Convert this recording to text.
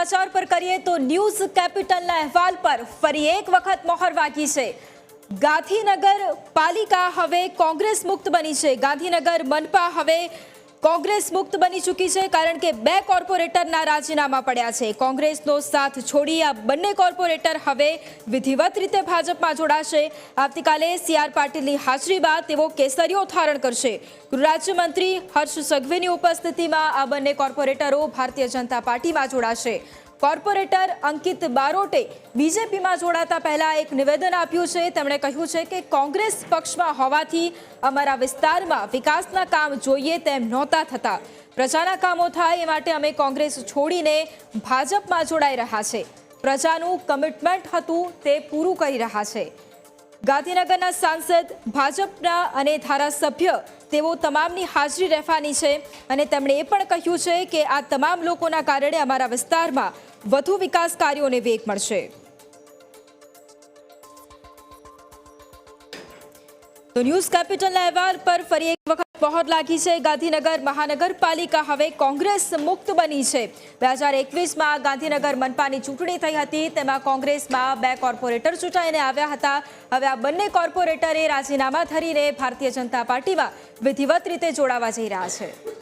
સમાચાર પર કરીએ તો ન્યૂઝ કેપિટલના અહેવાલ પર ફરી એક વખત મોહર વાગી છે. ગાંધીનગર પાલિકા હવે કોંગ્રેસ મુક્ત બની છે. ગાંધીનગર મનપા હવે કોંગ્રેસ મુક્ત બની ચૂકી છે કારણ કે બે કોર્પોરેટરના રાજીનામા પડ્યા છે. કોંગ્રેસનો સાથ છોડી આ બંને કોર્પોરેટર હવે વિધિવત રીતે ભાજપમાં જોડાશે. આવતીકાલે સીઆર પાટીલની હાજરી બાદ તેઓ કેસરીઓ ધારણ કરશે. ગૃહ રાજ્યમંત્રી હર્ષ સંઘવીની ઉપસ્થિતિમાં આ બંને કોર્પોરેટરો ભારતીય જનતા પાર્ટીમાં જોડાશે. કોર્પોરેટર અંકિત બારોટે બીજેપીમાં જોડાતા પહેલા એક નિવેદન આપ્યું છે. તેમણે કહ્યું છે કે કોંગ્રેસ પક્ષમાં હોવાથી અમારા વિસ્તારમાં વિકાસના કામ જોઈએ તેમ નહોતા થતા. પ્રજાના કામો થાય એ માટે અમે કોંગ્રેસ છોડીને ભાજપમાં જોડાઈ રહ્યા છે. પ્રજાનું કમિટમેન્ટ હતું તે પૂરું કરી રહ્યા છે. ગાંધીનગરના સાંસદ, ભાજપના અને ધારાસભ્ય તેઓ તમામની હાજરી રહેવાની છે અને તેમણે એ પણ કહ્યું છે કે આ તમામ લોકોના કારણે અમારા વિસ્તારમાં વધુ વિકાસ કાર્યોને વેગ મળશે. તો ન્યૂઝ કેપિટલના અહેવાલ પર ફરી એક વખત પહોર લાગી છે ગાંધીનગર મહાનગરપાલિકા? હવે કોંગ્રેસ મુક્ત બની છે. બે હજાર એકવીસમાં ગાંધીનગર મનપાની ચૂંટણી થઈ હતી. તેમાં કોંગ્રેસમાં બે કોર્પોરેટર ચૂંટાઈને આવ્યા હતા. હવે આ બંને કોર્પોરેટરે રાજીનામા ધરીને ભારતીય જનતા પાર્ટીમાં વિધિવત રીતે જોડાવા જઈ રહ્યા છે.